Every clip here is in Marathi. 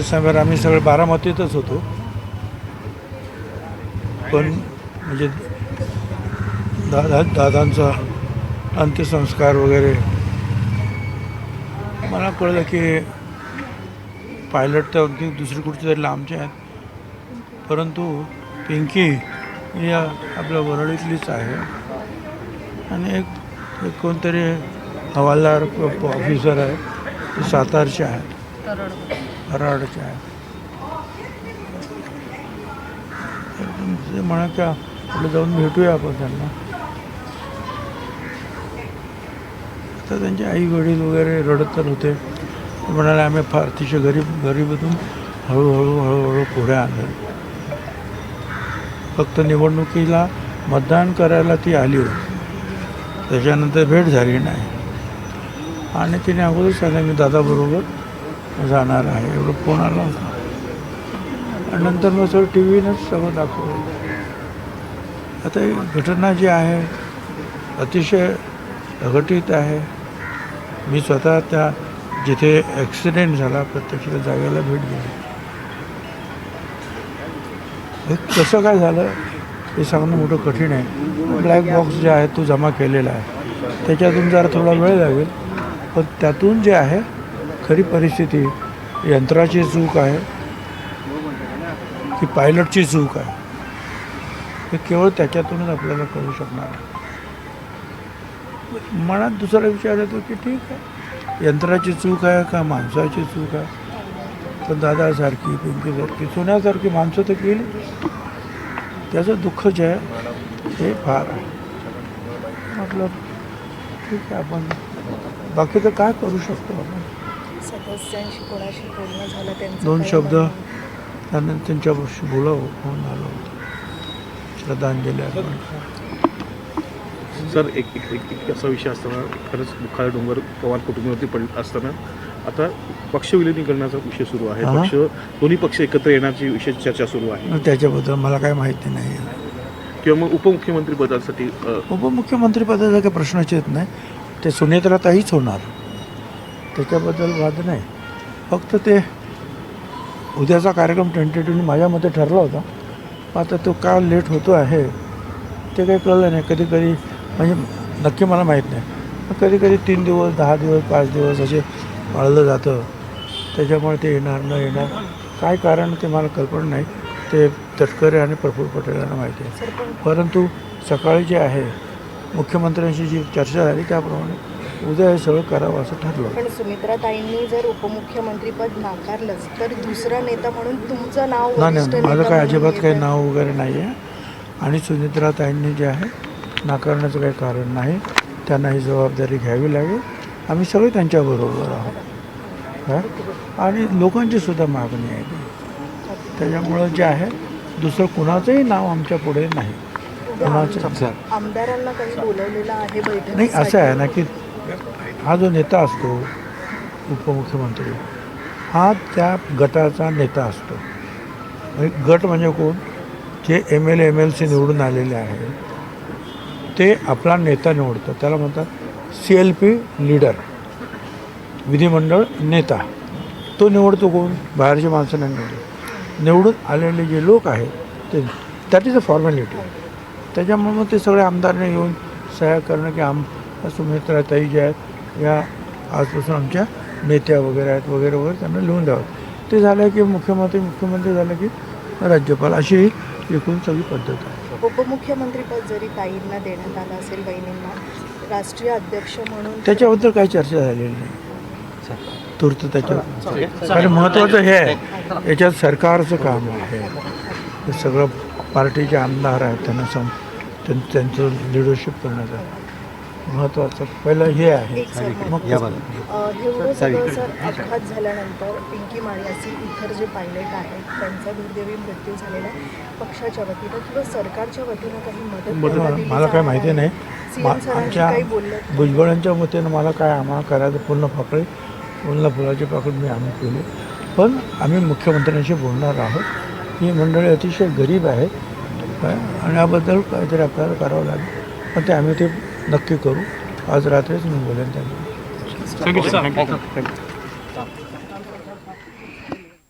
समोर आम्ही सगळे बारामतीतच होतो. पण म्हणजे दादा दादांचा अंत्यसंस्कार वगैरे मला कळलं की पायलट तर आणखी दुसरी कुठची तरी लांबचे आहेत. परंतु पिंकी ही या आपल्या वरळीतलीच आहे. आणि एक एक कोणतरी हवालदार ऑफिसर आहे ते सातारचे आहेत हराडचे आहेत म्हणा की आपलं जाऊन भेटूया आपण त्यांना. तर त्यांचे आई वडील वगैरे रडत तर होते. ते म्हणाले आम्ही फार अतिशय गरीब गरीबातून हळूहळू हळूहळू पुढे आणलं फक्त निवडणुकीला मतदान करायला ती आली होती. त्याच्यानंतर भेट झाली नाही. आणि तिने अगोदर सांगितलं मी दादाबरोबर जाणार आहे एवढं फोन आला होता आणि नंतर मग सर टी व्हीनंच सगळं दाखवलं. आता ही घटना जी आहे अतिशय घटित आहे. मी स्वतः त्या जिथे ॲक्सिडेंट झाला प्रत्यक्ष त्या जागेला भेट दिली. हे कसं काय झालं हे सांगणं मोठं कठीण आहे. ब्लॅक बॉक्स जे आहे तो जमा केलेला आहे. त्याच्यातून जरा थोडा वेळ लागेल. पण त्यातून जे आहे खरी परिस्थिती यंत्राची चूक आहे की पायलटची चूक आहे. हे केवळ त्याच्यातूनच आपल्याला कळू शकणार मनात दुसरा विचार येतो की ठीक आहे. यंत्राची चूक आहे का? माणसाची चूक आहे? पण दादासारखी पिंकीसारखी सोन्यासारखी माणसं तर केली त्याचं दुःख जे आहे. हे फार आहे. म्हटलं ठीक आहे आपण. बाकी तर काय करू शकतो आपण? सदस्यांशी कोणाशी बोलणं झालं त्यांचं दोन काही शब्द? त्यांना त्यांच्यापाशी बोलावं म्हणून आलो होतो. श्रद्धांजली अर्पण. सर एक एक एक एक असा विषय असताना खरंच दुःखाला डोंगर पवार कुटुंबावरती पड असताना आता पक्ष विलिनीकरणाचा विषय सुरू आहे. हा. पक्ष दोन्ही पक्ष एकत्र येण्याची विशेष चर्चा सुरू आहे. मग त्याच्याबद्दल मला काही माहिती नाही. किंवा मग उपमुख्यमंत्री पदासाठी अ, उपमुख्यमंत्रीपदाचा काही प्रश्नच येत नाही. ते सुनेत्राताईच होणार. त्याच्याबद्दल वाद नाही. फक्त ते उद्याचा कार्यक्रम टेंटेटिव्हली माझ्या मते ठरला होता. आता तो का लेट होतो आहे ते काही कळलं नाही. कधी कधी म्हणजे नक्की मला माहीत नाही. पण कधी कधी तीन दिवस दहा दिवस पाच दिवस असे पाळलं जातं. त्याच्यामुळे ते येणार न येणार. काय कारण ते मला कल्पना नाही. ते तटकरे आणि प्रफुल्ल पटेलांना माहिती आहे. परंतु सकाळी जे आहे मुख्यमंत्र्यांशी जी चर्चा झाली त्याप्रमाणे उद्या हे सगळं करावं असं ठरलं. पण सुमित्राताईंनी जर उपमुख्यमंत्रीपद नाकारलंच तर दुसरा नेता म्हणून तुमचं नाव नाही नाही माझं काय अजिबात काही. नाव वगैरे नाही आहे आणि सुनित्राताईंनी जे आहे नाकारण्याचं काही कारण नाही. त्यांना ही जबाबदारी घ्यावी लागेल. आम्ही सगळे त्यांच्याबरोबर आहोत. हा? आणि लोकांची सुद्धा मागणी आहे. त्याच्यामुळं जे आहे दुसरं कुणाचंही नाव आमच्या पुढे नाही. कुणाचं आमदारांना काही बोलवलेलं आहे नाही असं आहे ना की हा जो नेता असतो उपमुख्यमंत्री हा त्या गटाचा नेता असतो. गट म्हणजे कोण? जे M L M L C निवडून आलेले आहे ते आपला नेता निवडतं त्याला म्हणतात सी एल पी लीडर विधिमंडळ नेता. तो निवडतो कोण? बाहेरच्या माणसांना निवडतो. निवडून आलेले जे लोक आहेत ते दॅट इज अ फॉर्मॅलिटी त्याच्यामुळे मग ते सगळे आमदारने येऊन सह्या करणं की आम सुमित्रा ताई जे आहेत या आजपासून आमच्या नेत्या वगैरे आहेत वगैरे वगैरे त्यांना लिहून द्यावं. ते झालं की मुख्यमंत्री मुख्यमंत्री झालं की राज्यपाल अशी ही एकूण सगळी पद्धत आहे. उपमुख्यमंत्रीपद जरी ताईंना देण्यात आलं असेल बहिणींना राष्ट्रीय अध्यक्ष म्हणून त्याच्याबद्दल काही चर्चा झालेली नाही. तूर्त त्याच्यावर कारण महत्त्वाचं हे आहे याच्यात सरकारचं काम आहे. हे सगळं पार्टीचे आमदार आहेत त्यांना सम त्यां- त्यांचं लिडरशिप करण्याचं महत्त्वाचं. पहिलं हे आहे. एक मग अ, एवढं सगळं सर अपघात झाल्यानंतर पिंकी इतर जे पायलट आहेत त्यांचा दुर्दैवी मृत्यू झालेला आहे. पक्षाच्या वतीनं किंवा सरकारच्या वतीनं काही मदत बरं, मला काय माहिती आहे? नाही सरांशी आमच्या काही बोललं भुजबळांच्या मतेनं मला काय आम्हाला करायचं पूर्ण पाकळी पूर्ण फुलाची पाकळी मी आम्ही केली. पण आम्ही मुख्यमंत्र्यांशी बोलणार आहोत. ही मंडळी अतिशय गरीब आहेत काय आणि याबद्दल काहीतरी आपल्याला करावं लागेल. पण ते आम्ही ते नक्की करू. आज रात्रीच मी बोलेन त्यांना.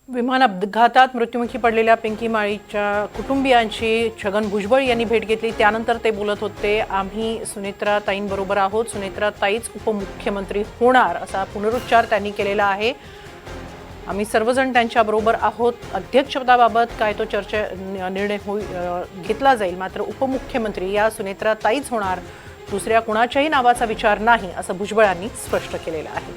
विमान अपघातात मृत्युमुखी पडलेल्या पिंकी माळीच्या कुटुंबियांची छगन भुजबळ यांनी भेट घेतली. त्यानंतर ते बोलत होते आम्ही सुनेत्रा ताईंबरोबर आहोत. सुनेत्रा ताईच उपमुख्यमंत्री होणार असा पुनरुच्चार त्यांनी केलेला आहे. आम्ही सर्वजण त्यांच्याबरोबर आहोत. अध्यक्षपदाबाबत काय तो चर्चा निर्णय होई घेतला जाईल. मात्र उपमुख्यमंत्री या सुनेत्रा ताईच होणार दुसऱ्या कुणाच्याही नावाचा विचार नाही असं भुजबळांनी स्पष्ट केलेलं आहे.